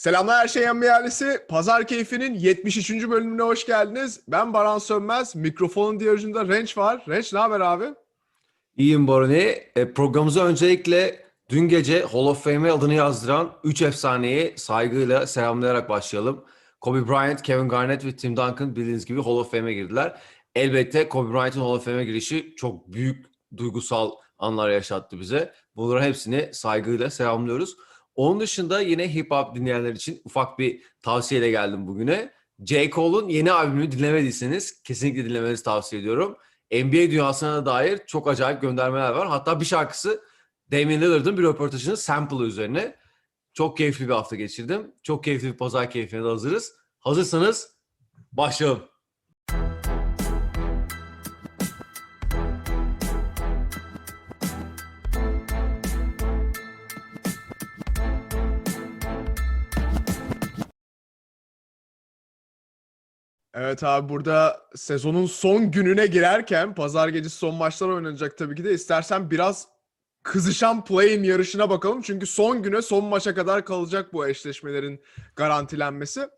Selamlar her şey ailesi. Pazar Keyfi'nin 73. bölümüne hoş geldiniz. Ben Baran Sönmez. Mikrofonun diğer ucunda Renç var. Renç ne haber abi? İyiyim Boroni. E, programımıza öncelikle dün gece Hall of Fame'e adını yazdıran 3 efsaneyi saygıyla selamlayarak başlayalım. Kobe Bryant, Kevin Garnett ve Tim Duncan bildiğiniz gibi Hall of Fame'e girdiler. Elbette Kobe Bryant'ın Hall of Fame'e girişi çok büyük duygusal anlar yaşattı bize. Bunların hepsini saygıyla selamlıyoruz. Onun dışında yine hip hop dinleyenler için ufak bir tavsiyeyle geldim bugüne. J. Cole'un yeni albümünü dinlemediyseniz kesinlikle dinlemenizi tavsiye ediyorum. NBA dünyasına dair çok acayip göndermeler var. Hatta bir şarkısı Damian Lillard'ın bir röportajının sample'ı üzerine. Çok keyifli bir hafta geçirdim. Çok keyifli bir pazar keyfine de hazırız. Hazırsanız başlayalım. Evet abi burada sezonun son gününe girerken pazar gecesi son maçlar oynanacak tabii ki de istersen biraz kızışan play-in yarışına bakalım. Çünkü son güne son maça kadar kalacak bu eşleşmelerin garantilenmesi.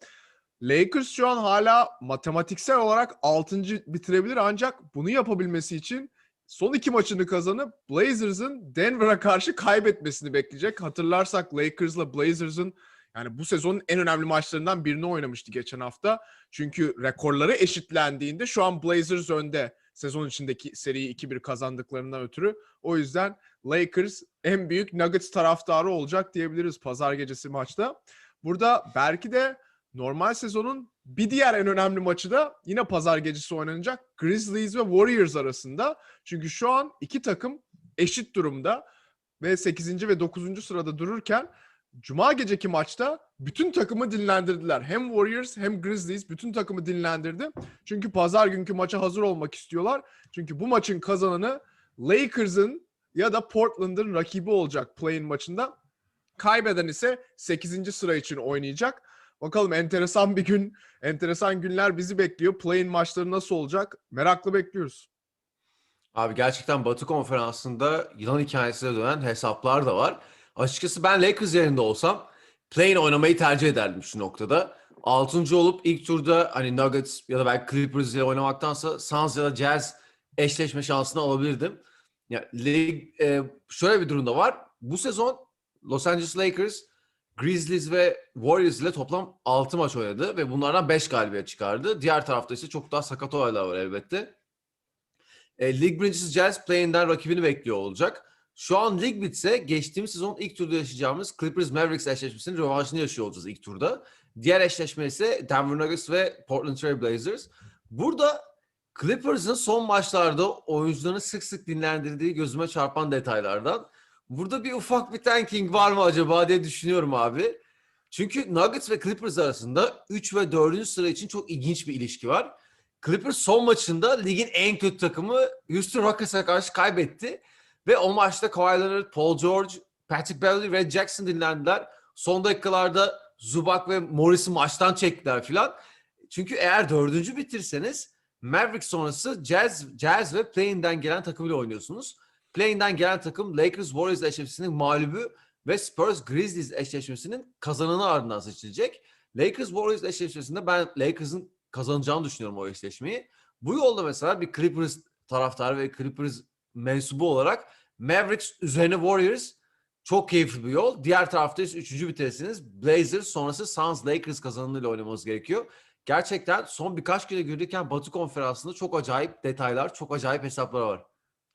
Lakers şu an hala matematiksel olarak 6. bitirebilir ancak bunu yapabilmesi için son iki maçını kazanıp Blazers'ın Denver'a karşı kaybetmesini bekleyecek. Hatırlarsak Lakers'la Blazers'ın yani bu sezonun en önemli maçlarından birini oynamıştı geçen hafta. Çünkü rekorları eşitlendiğinde şu an Blazers önde sezon içindeki seriyi 2-1 kazandıklarından ötürü. O yüzden Lakers en büyük Nuggets taraftarı olacak diyebiliriz pazar gecesi maçta. Burada belki de normal sezonun bir diğer en önemli maçı da yine pazar gecesi oynanacak Grizzlies ve Warriors arasında. Çünkü şu an iki takım eşit durumda ve 8. ve 9. sırada dururken Cuma geceki maçta bütün takımı dinlendirdiler. Hem Warriors hem Grizzlies bütün takımı dinlendirdi. Çünkü pazar günkü maça hazır olmak istiyorlar. Çünkü bu maçın kazananı Lakers'ın ya da Portland'ın rakibi olacak play-in maçında. Kaybeden ise 8. sıra için oynayacak. Bakalım enteresan bir gün, enteresan günler bizi bekliyor. Play-in maçları nasıl olacak? Meraklı bekliyoruz. Abi gerçekten Batı konferansında yılan hikayesine dönen hesaplar da var. Açıkçası ben Lakers yerinde olsam play-in oynamayı tercih ederdim şu noktada. Altıncı olup ilk turda hani Nuggets ya da belki Clippers ile oynamaktansa Suns ya da Jazz eşleşme şansını alabilirdim. Ya lig e, şöyle bir durumda var. Bu sezon Los Angeles Lakers, Grizzlies ve Warriors ile toplam 6 maç oynadı ve bunlardan 5 galibiyet çıkardı. Diğer tarafta ise çok daha sakat olaylar var elbette. E, lig birincisi Jazz play-in'den rakibini bekliyor olacak. Şu an lig bitse geçtiğimiz sezon ilk turda yaşayacağımız Clippers Mavericks eşleşmesinin rövanşını yaşıyor olacağız ilk turda. Diğer eşleşme ise Denver Nuggets ve Portland Trail Blazers. Burada Clippers'ın son maçlarda oyuncularını sık sık dinlendirdiği gözüme çarpan detaylardan. Burada bir ufak bir tanking var mı acaba diye düşünüyorum abi. Çünkü Nuggets ve Clippers arasında 3 ve 4. sıra için çok ilginç bir ilişki var. Clippers son maçında ligin en kötü takımı Houston Rockets'a karşı kaybetti. Ve o maçta Kawhi Leonard, Paul George, Patrick Beverly, Red Jackson dinlendiler. Son dakikalarda Zubac ve Morris'i maçtan çektiler filan. Çünkü eğer dördüncü bitirseniz Mavericks sonrası Jazz, Jazz ve Play-in'den gelen takımıyla oynuyorsunuz. Play-in'den gelen takım Lakers Warriors eşleşmesinin mağlubu ve Spurs Grizzlies eşleşmesinin kazananı ardından seçilecek. Lakers Warriors eşleşmesinde ben Lakers'ın kazanacağını düşünüyorum o eşleşmeyi. Bu yolda mesela bir Clippers taraftarı ve Clippers mensubu olarak Mavericks üzerine Warriors çok keyifli bir yol. Diğer tarafta ise üçüncü bitirsiniz. Blazers sonrası Suns Lakers kazanımıyla oynamanız gerekiyor. Gerçekten son birkaç güne görürken Batı konferansında çok acayip detaylar, çok acayip hesaplar var.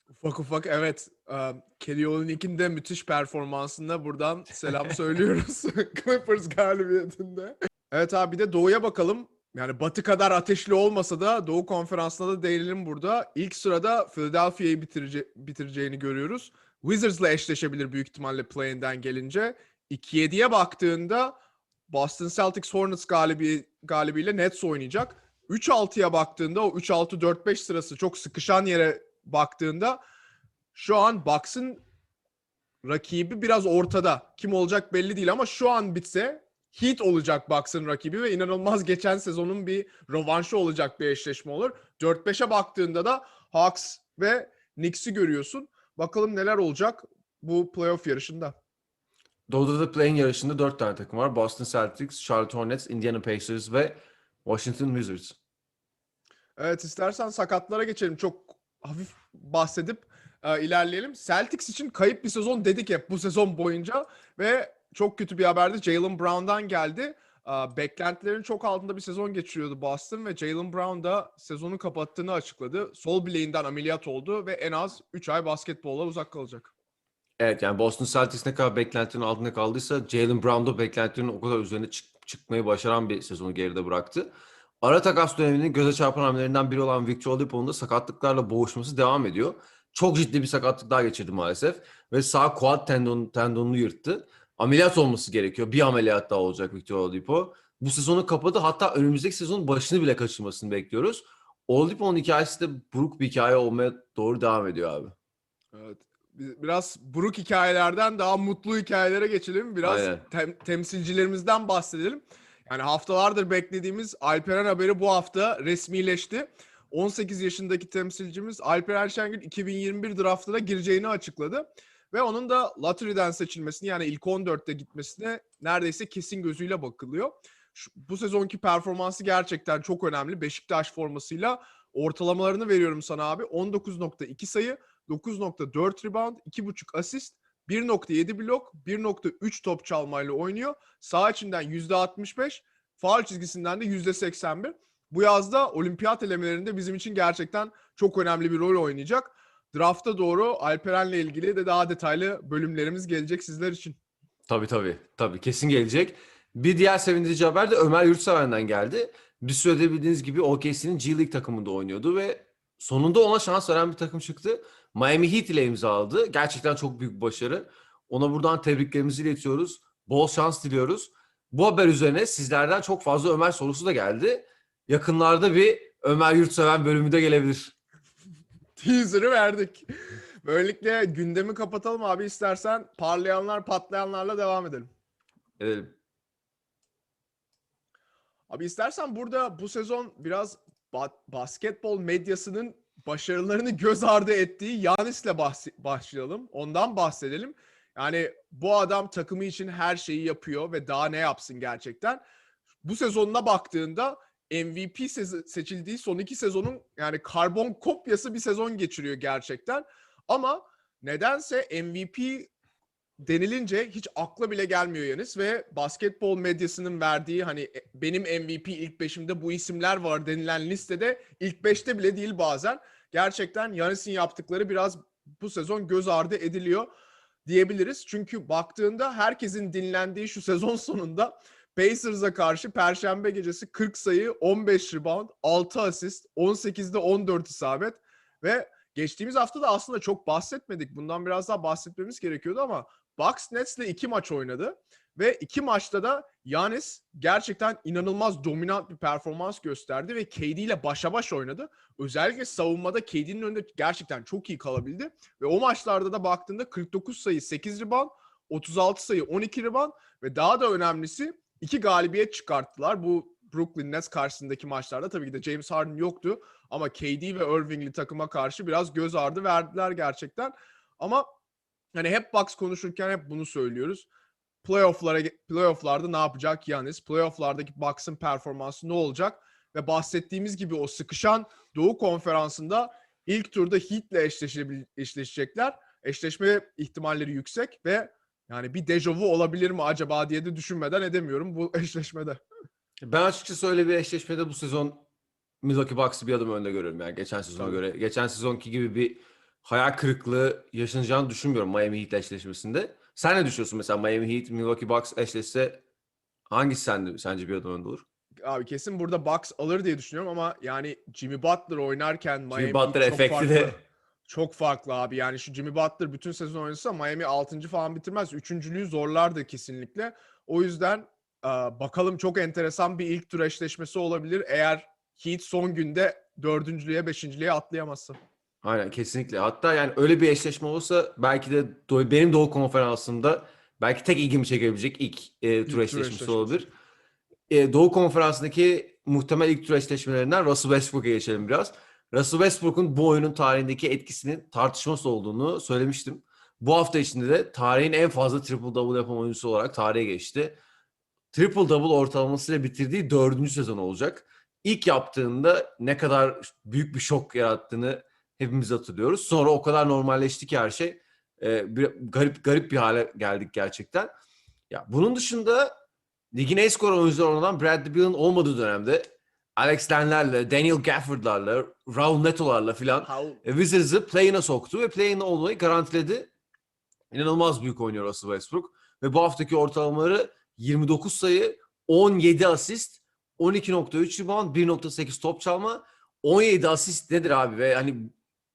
Ufak ufak evet. Um, Kelly Olynyk'in de müthiş performansında buradan selam söylüyoruz. Clippers galibiyetinde. Evet abi bir de Doğu'ya bakalım. Yani Batı kadar ateşli olmasa da Doğu Konferansı'na da değinelim burada. İlk sırada Philadelphia'yı bitirece- bitireceğini görüyoruz. Wizards'la eşleşebilir büyük ihtimalle play-in'den gelince. 2-7'ye baktığında Boston Celtics Hornets galibi galibiyle Nets oynayacak. 3-6'ya baktığında o 3-6-4-5 sırası çok sıkışan yere baktığında şu an Bucks'ın rakibi biraz ortada. Kim olacak belli değil ama şu an bitse Heat olacak Bucks'ın rakibi ve inanılmaz geçen sezonun bir rövanşı olacak bir eşleşme olur. 4-5'e baktığında da Hawks ve Knicks'i görüyorsun. Bakalım neler olacak bu playoff yarışında. Doğu'da play-in yarışında 4 tane takım var. Boston Celtics, Charlotte Hornets, Indiana Pacers ve Washington Wizards. Evet istersen sakatlara geçelim. Çok hafif bahsedip e, ilerleyelim. Celtics için kayıp bir sezon dedik hep bu sezon boyunca ve çok kötü bir haber de Jalen Brown'dan geldi. Beklentilerin çok altında bir sezon geçiriyordu Boston ve Jalen Brown da sezonu kapattığını açıkladı. Sol bileğinden ameliyat oldu ve en az 3 ay basketbolla uzak kalacak. Evet yani Boston Celtics ne kadar beklentinin altında kaldıysa Jalen Brown da beklentilerin o kadar üzerine çık- çıkmayı başaran bir sezonu geride bıraktı. Ara takas döneminin göze çarpan hamlelerinden biri olan Victor Oladipo'nun da sakatlıklarla boğuşması devam ediyor. Çok ciddi bir sakatlık daha geçirdi maalesef ve sağ quad tendon, tendonunu yırttı. Ameliyat olması gerekiyor. Bir ameliyat daha olacak Victor Oladipo. Bu sezonu kapadı. Hatta önümüzdeki sezonun başını bile kaçırmasını bekliyoruz. Oladipo'nun hikayesi de buruk bir hikaye olmaya doğru devam ediyor abi. Evet. Bi- Biraz buruk hikayelerden daha mutlu hikayelere geçelim. Biraz tem- temsilcilerimizden bahsedelim. Yani haftalardır beklediğimiz Alperen haberi bu hafta resmileşti. 18 yaşındaki temsilcimiz Alperen Şengül 2021 draftına gireceğini açıkladı. Ve onun da lottery'den seçilmesini yani ilk 14'te gitmesine neredeyse kesin gözüyle bakılıyor. Şu- bu sezonki performansı gerçekten çok önemli. Beşiktaş formasıyla ortalamalarını veriyorum sana abi. 19.2 sayı, 9.4 rebound, 2.5 asist, 1.7 blok, 1.3 top çalmayla oynuyor. Sağ içinden %65, faul çizgisinden de %81. Bu yazda olimpiyat elemelerinde bizim için gerçekten çok önemli bir rol oynayacak. Drafta doğru Alperen'le ilgili de daha detaylı bölümlerimiz gelecek sizler için. Tabii tabii. Tabii kesin gelecek. Bir diğer sevindirici haber de Ömer Yurtseven'den geldi. Bir sürede bildiğiniz gibi OKC'nin G League takımında oynuyordu ve sonunda ona şans veren bir takım çıktı. Miami Heat ile imzaladı. Gerçekten çok büyük bir başarı. Ona buradan tebriklerimizi iletiyoruz. Bol şans diliyoruz. Bu haber üzerine sizlerden çok fazla Ömer sorusu da geldi. Yakınlarda bir Ömer Yurtseven bölümü de gelebilir. Teaser'ı verdik. Böylelikle gündemi kapatalım abi istersen parlayanlar patlayanlarla devam edelim. Edelim. Abi istersen burada bu sezon biraz ba- basketbol medyasının başarılarını göz ardı ettiği Yanis'le bahs- başlayalım. Ondan bahsedelim. Yani bu adam takımı için her şeyi yapıyor ve daha ne yapsın gerçekten. Bu sezonuna baktığında MVP se- seçildiği son iki sezonun yani karbon kopyası bir sezon geçiriyor gerçekten. Ama nedense MVP denilince hiç akla bile gelmiyor Yanis ve basketbol medyasının verdiği hani e, benim MVP ilk beşimde bu isimler var denilen listede ilk beşte bile değil bazen. Gerçekten Yanis'in yaptıkları biraz bu sezon göz ardı ediliyor diyebiliriz. Çünkü baktığında herkesin dinlendiği şu sezon sonunda Pacers'a karşı Perşembe gecesi 40 sayı, 15 rebound, 6 asist, 18'de 14 isabet ve geçtiğimiz hafta da aslında çok bahsetmedik. Bundan biraz daha bahsetmemiz gerekiyordu ama Bucks Nets'le iki maç oynadı ve iki maçta da Yanis gerçekten inanılmaz dominant bir performans gösterdi ve KD ile başa baş oynadı. Özellikle savunmada KD'nin önünde gerçekten çok iyi kalabildi ve o maçlarda da baktığında 49 sayı 8 rebound, 36 sayı 12 rebound ve daha da önemlisi iki galibiyet çıkarttılar. Bu Brooklyn Nets karşısındaki maçlarda tabii ki de James Harden yoktu ama KD ve Irving'li takıma karşı biraz göz ardı verdiler gerçekten. Ama hani hep Bucks konuşurken hep bunu söylüyoruz. Playoff'lara playoff'larda ne yapacak Yanis? Playoff'lardaki Bucks'ın performansı ne olacak? Ve bahsettiğimiz gibi o sıkışan Doğu Konferansı'nda ilk turda Heat'le eşleşecekler. Eşleşme ihtimalleri yüksek ve yani bir dejavu olabilir mi acaba diye de düşünmeden edemiyorum bu eşleşmede. Ben açıkçası öyle bir eşleşmede bu sezon Milwaukee Bucks'ı bir adım önde görüyorum yani geçen sezona Tabii. göre. Geçen sezonki gibi bir hayal kırıklığı yaşanacağını düşünmüyorum Miami Heat eşleşmesinde. Sen ne düşünüyorsun mesela Miami Heat Milwaukee Bucks eşleşse hangisi sende, sence bir adım önde olur? Abi kesin burada Bucks alır diye düşünüyorum ama yani Jimmy Butler oynarken Miami Butler çok efekti farklı. de- Çok farklı abi. Yani şu Jimmy Butler bütün sezon oynasa Miami 6. falan bitirmez. Üçüncülüğü zorlardı kesinlikle. O yüzden e, bakalım çok enteresan bir ilk tur eşleşmesi olabilir. Eğer Heat son günde dördüncülüğe, beşinciliğe atlayamazsa. Aynen kesinlikle. Hatta yani öyle bir eşleşme olsa belki de benim Doğu Konferansı'nda belki tek ilgimi çekebilecek ilk e, tur tur eşleşmesi eşleşmesi. olabilir. E, Doğu Konferansı'ndaki muhtemel ilk tur eşleşmelerinden Russell Westbrook'a geçelim biraz. Russell Westbrook'un bu oyunun tarihindeki etkisinin tartışması olduğunu söylemiştim. Bu hafta içinde de tarihin en fazla triple double yapan oyuncusu olarak tarihe geçti. Triple double ortalamasıyla bitirdiği dördüncü sezon olacak. İlk yaptığında ne kadar büyük bir şok yarattığını hepimiz hatırlıyoruz. Sonra o kadar normalleşti ki her şey. Ee, bir, garip garip bir hale geldik gerçekten. Ya bunun dışında ligin en skor oyuncuları olan Bradley Beal'ın olmadığı dönemde Alex Len'lerle, Daniel Gafford'larla, Raul Neto'larla filan e, Wizards'ı play-in'e soktu ve play-in'e olmayı garantiledi. İnanılmaz büyük oynuyor Russell Westbrook. Ve bu haftaki ortalamaları 29 sayı, 17 asist, 12.3 rebound, 1.8 top çalma. 17 asist nedir abi? Ve hani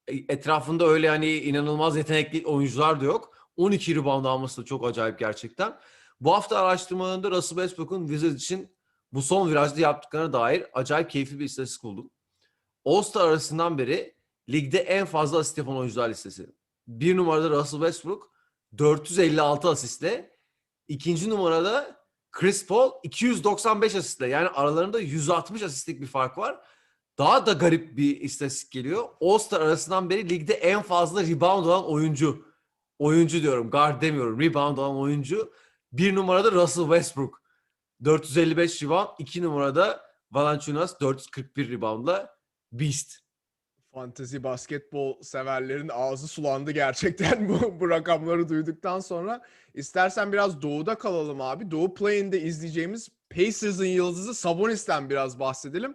etrafında öyle hani inanılmaz yetenekli oyuncular da yok. 12 rebound alması da çok acayip gerçekten. Bu hafta araştırmalarında Russell Westbrook'un Wizards için bu son virajda yaptıklarına dair acayip keyifli bir istatistik buldum. All-Star arasından beri ligde en fazla asist yapan oyuncular listesi. Bir numarada Russell Westbrook 456 asistle. ikinci numarada Chris Paul 295 asistle. Yani aralarında 160 asistlik bir fark var. Daha da garip bir istatistik geliyor. All-Star arasından beri ligde en fazla rebound alan oyuncu. Oyuncu diyorum, guard demiyorum. Rebound alan oyuncu. Bir numarada Russell Westbrook. 455 rebound. iki numarada Valanciunas 441 reboundla Beast. Fantezi basketbol severlerin ağzı sulandı gerçekten bu, bu rakamları duyduktan sonra. İstersen biraz doğuda kalalım abi. Doğu play'inde izleyeceğimiz Pacers'ın yıldızı Sabonis'ten biraz bahsedelim.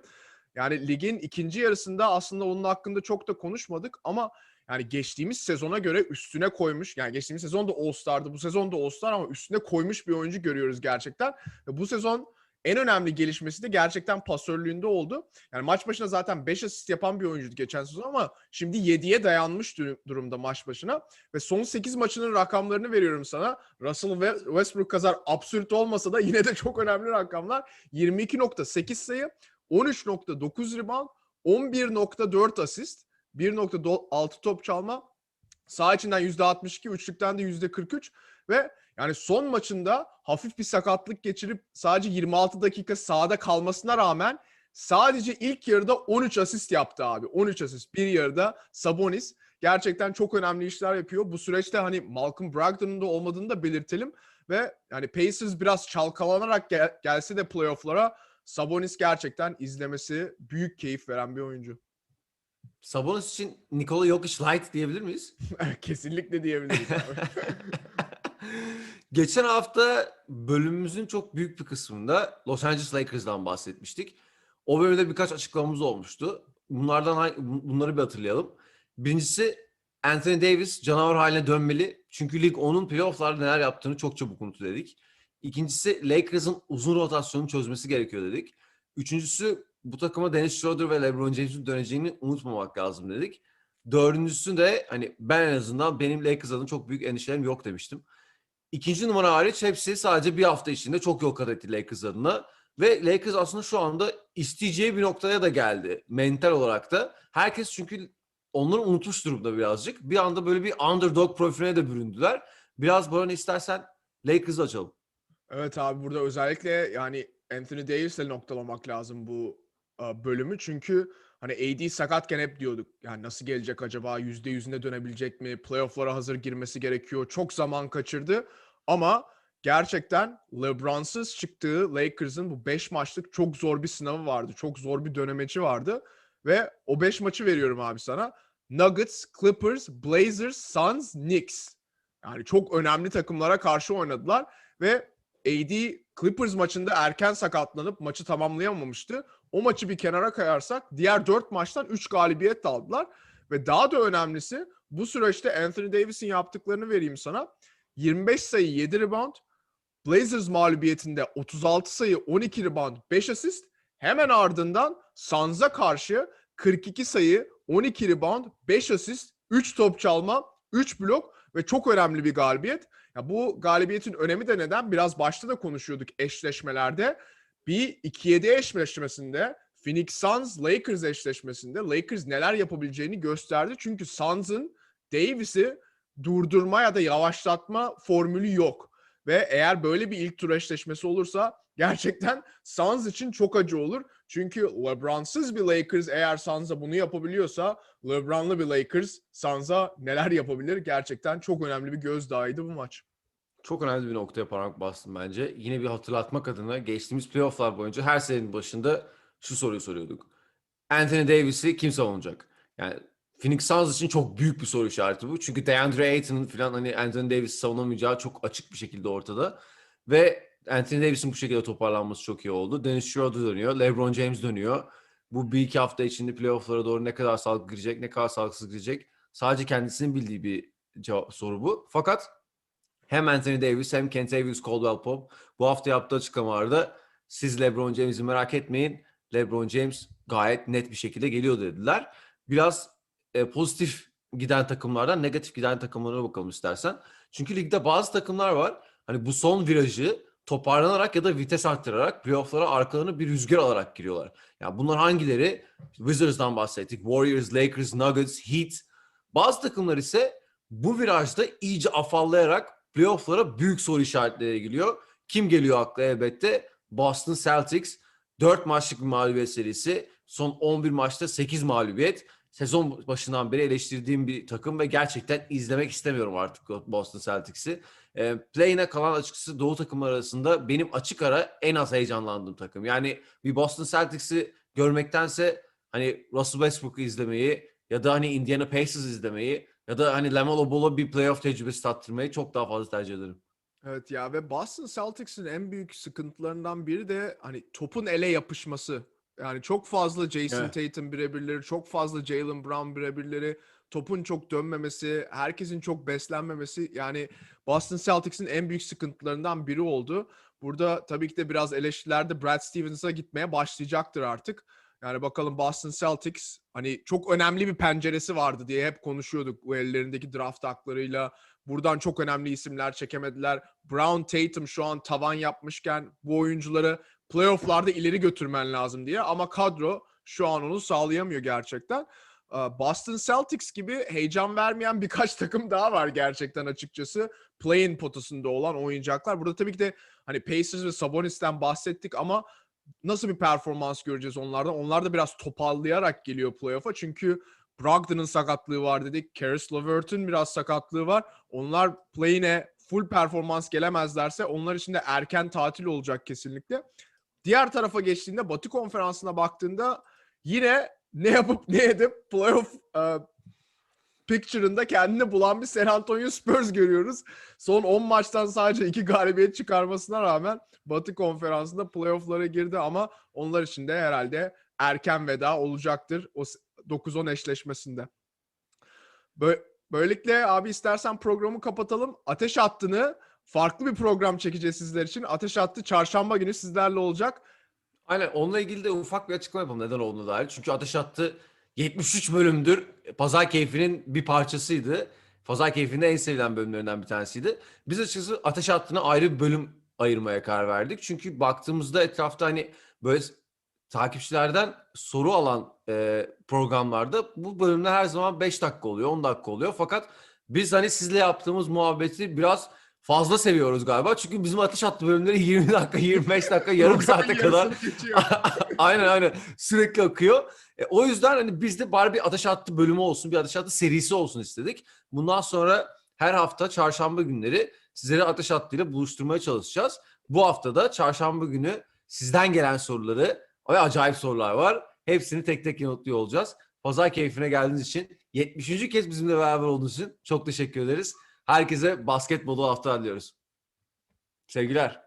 Yani ligin ikinci yarısında aslında onun hakkında çok da konuşmadık ama yani geçtiğimiz sezona göre üstüne koymuş. Yani geçtiğimiz sezon da All-Star'dı. Bu sezon da All-Star ama üstüne koymuş bir oyuncu görüyoruz gerçekten. Ve bu sezon en önemli gelişmesi de gerçekten pasörlüğünde oldu. Yani maç başına zaten 5 asist yapan bir oyuncuydu geçen sezon ama şimdi 7'ye dayanmış dur- durumda maç başına. Ve son 8 maçının rakamlarını veriyorum sana. Russell Westbrook kadar absürt olmasa da yine de çok önemli rakamlar. 22.8 sayı, 13.9 rebound, 11.4 asist, 1.6 top çalma. Sağ içinden %62, üçlükten de %43 ve yani son maçında hafif bir sakatlık geçirip sadece 26 dakika sahada kalmasına rağmen sadece ilk yarıda 13 asist yaptı abi. 13 asist bir yarıda Sabonis gerçekten çok önemli işler yapıyor. Bu süreçte hani Malcolm Brogdon'un da olmadığını da belirtelim ve yani Pacers biraz çalkalanarak gel- gelse de playoff'lara Sabonis gerçekten izlemesi büyük keyif veren bir oyuncu. Sabonis için Nikola Jokic light diyebilir miyiz? Kesinlikle diyebiliriz abi. Geçen hafta bölümümüzün çok büyük bir kısmında Los Angeles Lakers'dan bahsetmiştik. O bölümde birkaç açıklamamız olmuştu. Bunlardan bunları bir hatırlayalım. Birincisi Anthony Davis canavar haline dönmeli. Çünkü lig onun playoff'larda neler yaptığını çok çabuk unuttu dedik. İkincisi Lakers'ın uzun rotasyonu çözmesi gerekiyor dedik. Üçüncüsü bu takıma Dennis Schroeder ve LeBron James'in döneceğini unutmamak lazım dedik. Dördüncüsü de hani ben en azından benim Lakers adına çok büyük endişelerim yok demiştim. İkinci numara hariç hepsi sadece bir hafta içinde çok yol kat etti Lakers adına. Ve Lakers aslında şu anda isteyeceği bir noktaya da geldi. Mental olarak da. Herkes çünkü onları unutmuş durumda birazcık. Bir anda böyle bir underdog profiline de büründüler. Biraz Baran istersen Lakers'ı açalım. Evet abi burada özellikle yani Anthony Davis'le noktalamak lazım bu bölümü. Çünkü hani AD sakatken hep diyorduk yani nasıl gelecek acaba yüzde yüzüne dönebilecek mi? Playoff'lara hazır girmesi gerekiyor. Çok zaman kaçırdı ama gerçekten LeBron'suz çıktığı Lakers'ın bu 5 maçlık çok zor bir sınavı vardı. Çok zor bir dönemeci vardı ve o 5 maçı veriyorum abi sana. Nuggets, Clippers, Blazers, Suns, Knicks. Yani çok önemli takımlara karşı oynadılar ve AD Clippers maçında erken sakatlanıp maçı tamamlayamamıştı. O maçı bir kenara kayarsak diğer 4 maçtan 3 galibiyet aldılar. Ve daha da önemlisi bu süreçte Anthony Davis'in yaptıklarını vereyim sana. 25 sayı 7 rebound. Blazers mağlubiyetinde 36 sayı 12 rebound 5 asist. Hemen ardından Suns'a karşı 42 sayı 12 rebound 5 asist 3 top çalma 3 blok ve çok önemli bir galibiyet. Ya bu galibiyetin önemi de neden? Biraz başta da konuşuyorduk eşleşmelerde. Bir 2-7 eşleşmesinde Phoenix Suns Lakers eşleşmesinde Lakers neler yapabileceğini gösterdi. Çünkü Suns'ın Davis'i durdurma ya da yavaşlatma formülü yok. ve eğer böyle bir ilk tur eşleşmesi olursa gerçekten Suns için çok acı olur. Çünkü LeBron'suz bir Lakers eğer Suns'a bunu yapabiliyorsa LeBron'lı bir Lakers Suns'a neler yapabilir? Gerçekten çok önemli bir gözdağıydı bu maç. Çok önemli bir noktaya parmak bastım bence. Yine bir hatırlatmak adına geçtiğimiz playofflar boyunca her senenin başında şu soruyu soruyorduk. Anthony Davis'i kim savunacak? Yani Phoenix Suns için çok büyük bir soru işareti bu. Çünkü DeAndre Ayton'un falan hani Anthony Davis'i savunamayacağı çok açık bir şekilde ortada. Ve Anthony Davis'in bu şekilde toparlanması çok iyi oldu. Dennis Schroeder dönüyor. LeBron James dönüyor. Bu bir iki hafta içinde playofflara doğru ne kadar sağlıklı girecek, ne kadar sağlıksız girecek. Sadece kendisinin bildiği bir cevap, soru bu. Fakat hem Anthony Davis hem Kentavious Caldwell Pope bu hafta yaptığı açıklamalarda siz LeBron James'i merak etmeyin. LeBron James gayet net bir şekilde geliyor dediler. Biraz e, pozitif giden takımlardan negatif giden takımlara bakalım istersen. Çünkü ligde bazı takımlar var. Hani bu son virajı toparlanarak ya da vites arttırarak playoff'lara arkalarına bir rüzgar alarak giriyorlar. Yani bunlar hangileri? Wizards'dan bahsettik. Warriors, Lakers, Nuggets, Heat. Bazı takımlar ise bu virajda iyice afallayarak playoff'lara büyük soru işaretleri geliyor. Kim geliyor akla elbette? Boston Celtics. 4 maçlık bir mağlubiyet serisi. Son 11 maçta 8 mağlubiyet. Sezon başından beri eleştirdiğim bir takım ve gerçekten izlemek istemiyorum artık Boston Celtics'i. E, Play'ine kalan açıkçası Doğu takımları arasında benim açık ara en az heyecanlandığım takım. Yani bir Boston Celtics'i görmektense hani Russell Westbrook'u izlemeyi ya da hani Indiana Pacers izlemeyi ya da hani Lamelo Ball'a bir playoff tecrübesi tattırmayı çok daha fazla tercih ederim. Evet ya ve Boston Celtics'in en büyük sıkıntılarından biri de hani topun ele yapışması. Yani çok fazla Jason Evet. Tatum birebirleri, çok fazla Jalen Brown birebirleri, topun çok dönmemesi, herkesin çok beslenmemesi yani Boston Celtics'in en büyük sıkıntılarından biri oldu. Burada tabii ki de biraz eleştiriler de Brad Stevens'a gitmeye başlayacaktır artık. Yani bakalım Boston Celtics hani çok önemli bir penceresi vardı diye hep konuşuyorduk bu ellerindeki draft haklarıyla. Buradan çok önemli isimler çekemediler. Brown, Tatum şu an tavan yapmışken bu oyuncuları playofflarda ileri götürmen lazım diye ama kadro şu an onu sağlayamıyor gerçekten. Ee, Boston Celtics gibi heyecan vermeyen birkaç takım daha var gerçekten açıkçası. Play-in potasında olan oyuncaklar. Burada tabii ki de hani Pacers ve Sabonis'ten bahsettik ama nasıl bir performans göreceğiz onlardan? Onlar da biraz toparlayarak geliyor playoff'a. Çünkü Brogdon'un sakatlığı var dedik. Karis LeVert'ün biraz sakatlığı var. Onlar play'ine full performans gelemezlerse onlar için de erken tatil olacak kesinlikle. Diğer tarafa geçtiğinde Batı konferansına baktığında yine ne yapıp ne edip playoff picture'ında kendini bulan bir San Antonio Spurs görüyoruz. Son 10 maçtan sadece 2 galibiyet çıkarmasına rağmen Batı konferansında playoff'lara girdi ama onlar için de herhalde erken veda olacaktır o s- 9-10 eşleşmesinde. Bö- Böylelikle abi istersen programı kapatalım. Ateş Hattı'nı farklı bir program çekeceğiz sizler için. Ateş Hattı çarşamba günü sizlerle olacak. Aynen onunla ilgili de ufak bir açıklama yapalım neden olduğuna dair. Çünkü Ateş Hattı 73 bölümdür Pazar Keyfi'nin bir parçasıydı. Pazar Keyfi'nin en sevilen bölümlerinden bir tanesiydi. Biz açıkçası Ateş Hattı'na ayrı bir bölüm ayırmaya karar verdik. Çünkü baktığımızda etrafta hani böyle takipçilerden soru alan e, programlarda bu bölümler her zaman 5 dakika oluyor, 10 dakika oluyor. Fakat biz hani sizle yaptığımız muhabbeti biraz fazla seviyoruz galiba. Çünkü bizim Ateş Hattı bölümleri 20 dakika, 25 dakika, yarım saate kadar. aynen aynen sürekli akıyor. E, o yüzden hani biz de bari bir ateş hattı bölümü olsun, bir ateş hattı serisi olsun istedik. Bundan sonra her hafta çarşamba günleri sizleri ateş hattıyla buluşturmaya çalışacağız. Bu hafta da çarşamba günü sizden gelen soruları ve acayip sorular var. Hepsini tek tek yanıtlıyor olacağız. Pazar keyfine geldiğiniz için 70. kez bizimle beraber olduğunuz için çok teşekkür ederiz. Herkese basketbolu hafta diliyoruz. Sevgiler.